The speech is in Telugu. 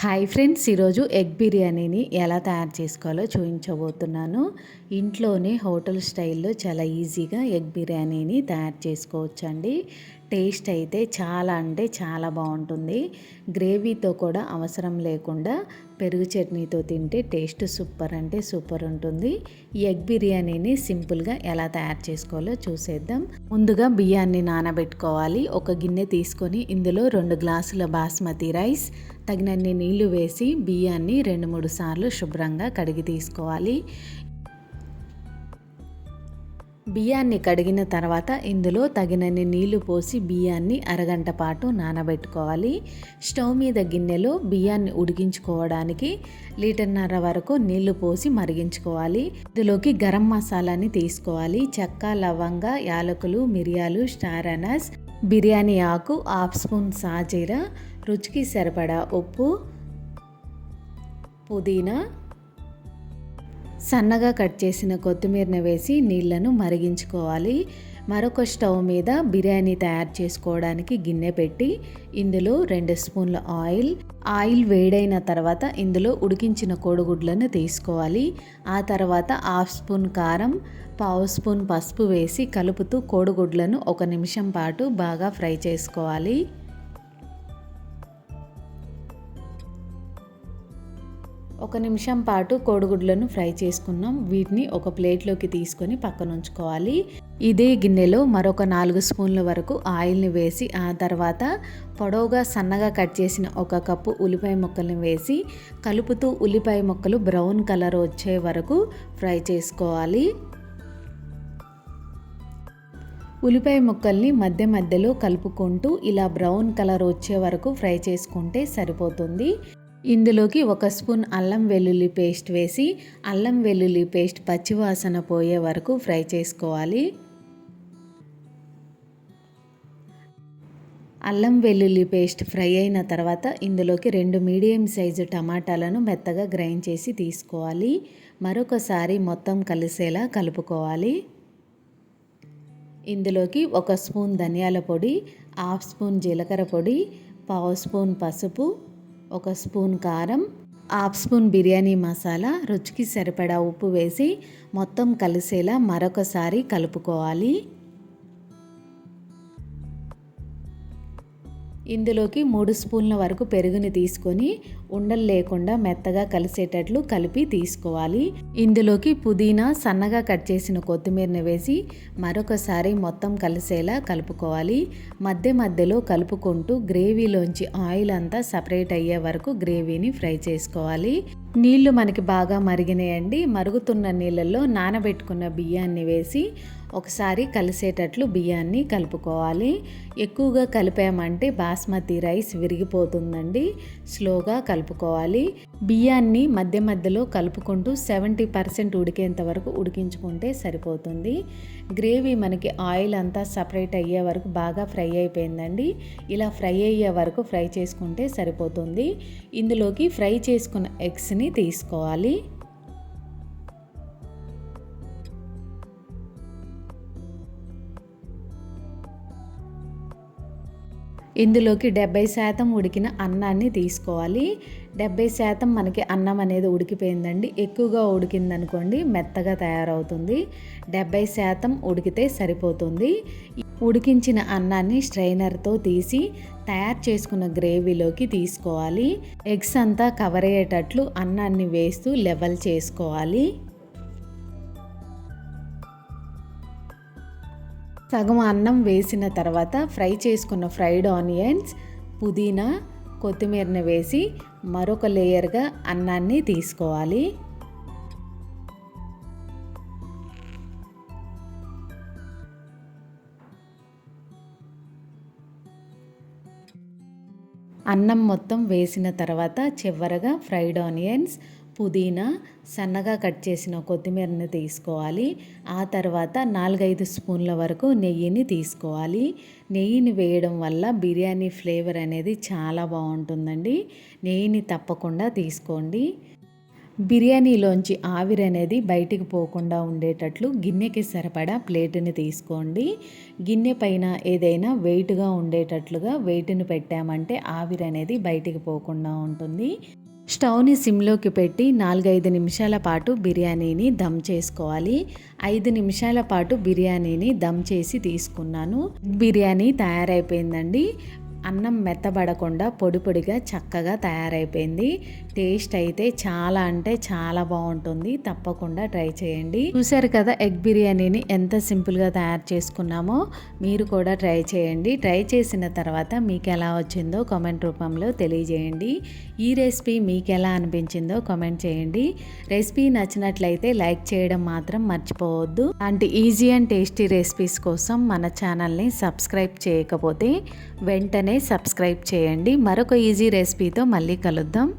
హాయ్ ఫ్రెండ్స్ ఈరోజు ఎగ్ బిర్యానీని ఎలా తయారు చేసుకోవాలో చూపించబోతున్నాను. ఇంట్లోనే హోటల్ స్టైల్లో చాలా ఈజీగా ఎగ్ బిర్యానీని తయారు చేసుకోవచ్చండి. టేస్ట్ అయితే చాలా అంటే చాలా బాగుంటుంది. గ్రేవీతో కూడా అవసరం లేకుండా పెరుగు చట్నీతో తింటే టేస్ట్ సూపర్ అంటే సూపర్ ఉంటుంది. ఈ ఎగ్ బిర్యానీని సింపుల్గా ఎలా తయారు చేసుకోవాలో చూసేద్దాం. ముందుగా బియ్యాన్ని నానబెట్టుకోవాలి. ఒక గిన్నె తీసుకొని ఇందులో రెండు గ్లాసుల బాస్మతి రైస్ తగినన్ని నీళ్ళు వేసి బియ్యాన్ని రెండు మూడు సార్లు శుభ్రంగా కడిగి తీసుకోవాలి. బియ్యాన్ని కడిగిన తర్వాత ఇందులో తగినన్ని నీళ్ళు పోసి బియ్యాన్ని అరగంట పాటు నానబెట్టుకోవాలి. స్టవ్ మీద గిన్నెలో బియ్యాన్ని ఉడికించుకోవడానికి లీటర్న్నర వరకు నీళ్ళు పోసి మరిగించుకోవాలి. ఇందులోకి గరం మసాలాని తీసుకోవాలి. చెక్క లవంగ యాలకులు మిరియాలు స్టార్ అనస్ బిర్యానీ ఆకు హాఫ్ స్పూన్ సాజీరా రుచికి సరిపడా ఉప్పు పుదీనా సన్నగా కట్ చేసిన కొత్తిమీరని వేసి నీళ్ళను మరిగించుకోవాలి. మరొక స్టవ్ మీద బిర్యానీ తయారు చేసుకోవడానికి గిన్నె పెట్టి ఇందులో రెండు స్పూన్ల ఆయిల్. ఆయిల్ వేడైన తర్వాత ఇందులో ఉడికించిన కోడిగుడ్లను తీసుకోవాలి. ఆ తర్వాత హాఫ్ స్పూన్ కారం పావు స్పూన్ పసుపు వేసి కలుపుతూ కోడిగుడ్లను ఒక నిమిషం పాటు బాగా ఫ్రై చేసుకోవాలి. ఒక నిమిషం పాటు కోడిగుడ్లను ఫ్రై చేసుకున్నాం. వీటిని ఒక ప్లేట్లోకి తీసుకొని పక్కన ఉంచుకోవాలి ఇదే గిన్నెలో మరొక నాలుగు స్పూన్ల వరకు ఆయిల్ని వేసి ఆ తర్వాత పొడవుగా సన్నగా కట్ చేసిన ఒక కప్పు ఉల్లిపాయ ముక్కల్ని వేసి కలుపుతూ ఉల్లిపాయ ముక్కలు బ్రౌన్ కలర్ వచ్చే వరకు ఫ్రై చేసుకోవాలి. ఉల్లిపాయ ముక్కల్ని మధ్య మధ్యలో కలుపుకుంటూ ఇలా బ్రౌన్ కలర్ వచ్చే వరకు ఫ్రై చేసుకుంటే సరిపోతుంది. ఇందులోకి ఒక స్పూన్ అల్లం వెల్లుల్లి పేస్ట్ వేసి అల్లం వెల్లుల్లి పేస్ట్ పచ్చివాసన పోయే వరకు ఫ్రై చేసుకోవాలి. అల్లం వెల్లుల్లి పేస్ట్ ఫ్రై అయిన తర్వాత ఇందులోకి రెండు మీడియం సైజు టమాటాలను మెత్తగా గ్రైండ్ చేసి తీసుకోవాలి. మరొకసారి మొత్తం కలిసేలా కలుపుకోవాలి. ఇందులోకి ఒక స్పూన్ ధనియాల పొడి హాఫ్ స్పూన్ జీలకర్ర పొడి పావు స్పూన్ పసుపు ఒక స్పూన్ కారం హాఫ్ స్పూన్ బిర్యానీ మసాలా రుచికి సరిపడా ఉప్పు వేసి మొత్తం కలిసేలా మరొకసారి కలుపుకోవాలి. ఇందులోకి మూడు స్పూన్ల వరకు పెరుగుని తీసుకొని ఉండలు లేకుండా మెత్తగా కలిసేటట్లు కలిపి తీసుకోవాలి. ఇందులోకి పుదీనా సన్నగా కట్ చేసిన కొత్తిమీరని వేసి మరొకసారి మొత్తం కలిసేలా కలుపుకోవాలి. మధ్య మధ్యలో కలుపుకుంటూ గ్రేవీలోంచి ఆయిల్ అంతా సపరేట్ అయ్యే వరకు గ్రేవీని ఫ్రై చేసుకోవాలి. నీళ్ళు మనకి బాగా మరిగినాయండి. మరుగుతున్న నీళ్ళల్లో నానబెట్టుకున్న బియ్యాన్ని వేసి ఒకసారి కలిసేటట్లు బియ్యాన్ని కలుపుకోవాలి. ఎక్కువగా కలిపామంటే బాస్మతి రైస్ విరిగిపోతుందండి. స్లోగా కలుపుకోవాలి. బియ్యాన్ని మధ్య మధ్యలో కలుపుకుంటూ సెవెంటీ పర్సెంట్ ఉడికేంత వరకు ఉడికించుకుంటే సరిపోతుంది. గ్రేవీ మనకి ఆయిల్ అంతా సపరేట్ అయ్యే వరకు బాగా ఫ్రై అయిపోయిందండి. ఇలా ఫ్రై అయ్యే వరకు ఫ్రై చేసుకుంటే సరిపోతుంది. ఇందులోకి ఫ్రై చేసుకున్న ఎగ్స్ని తీసుకోవాలి. ఇందులోకి డెబ్బై శాతం ఉడికిన అన్నాన్ని తీసుకోవాలి. డెబ్బై శాతం మనకి అన్నం అనేది ఉడికిపోయిందండి. ఎక్కువగా ఉడికిందనుకోండి మెత్తగా తయారవుతుంది. డెబ్బై శాతం ఉడికితే సరిపోతుంది. ఉడికించిన అన్నాన్ని స్ట్రైనర్తో తీసి తయారు చేసుకున్న గ్రేవీలోకి తీసుకోవాలి. ఎగ్స్ అంతా కవర్ అయ్యేటట్లు అన్నాన్ని వేస్తూ లెవెల్ చేసుకోవాలి. సగం అన్నం వేసిన తర్వాత ఫ్రై చేసుకున్న ఫ్రైడ్ ఆనియన్స్ పుదీనా కొత్తిమీరని వేసి మరొక లేయర్గా అన్నాన్ని తీసుకోవాలి. అన్నం మొత్తం వేసిన తర్వాత చివరగా ఫ్రైడ్ ఆనియన్స్ పుదీనా సన్నగా కట్ చేసిన కొత్తిమీరని తీసుకోవాలి. ఆ తర్వాత నాలుగైదు స్పూన్ల వరకు నెయ్యిని తీసుకోవాలి. నెయ్యిని వేయడం వల్ల బిర్యానీ ఫ్లేవర్ అనేది చాలా బాగుంటుందండి. నెయ్యిని తప్పకుండా తీసుకోండి. బిర్యానీలోంచి ఆవిరి అనేది బయటికి పోకుండా ఉండేటట్లు గిన్నెకి సరిపడా ప్లేటుని తీసుకోండి. గిన్నె పైన ఏదైనా వెయిట్గా ఉండేటట్లుగా వెయిట్ని పెట్టామంటే ఆవిరి అనేది బయటికి పోకుండా ఉంటుంది. స్టవ్ని సిమ్లోకి పెట్టి నాలుగైదు నిమిషాల పాటు బిర్యానీని దమ్ చేసుకోవాలి. ఐదు నిమిషాల పాటు బిర్యానీని దమ్ చేసి తీసుకున్నాను. బిర్యానీ తయారైపోయిందండి. అన్నం మెత్తబడకుండా పొడి పొడిగా చక్కగా తయారైపోయింది. టేస్ట్ అయితే చాలా అంటే చాలా బాగుంటుంది. తప్పకుండా ట్రై చేయండి. చూసారు కదా ఎగ్ బిర్యానీని ఎంత సింపుల్గా తయారు చేసుకున్నామో? మీరు కూడా ట్రై చేయండి. ట్రై చేసిన తర్వాత మీకు ఎలా వచ్చిందో కామెంట్ రూపంలో తెలియజేయండి. ఈ రెసిపీ మీకు ఎలా అనిపించిందో కామెంట్ చేయండి. రెసిపీ నచ్చినట్లయితే లైక్ చేయడం మాత్రం మర్చిపోవద్దు. అలాంటి ఈజీ అండ్ టేస్టీ రెసిపీస్ కోసం మన ఛానల్ని సబ్స్క్రైబ్ చేయకపోతే వెంటనే సబ్స్క్రైబ్ చేయండి. మరొక ఈజీ రెసిపీతో మళ్ళీ కలుద్దాం.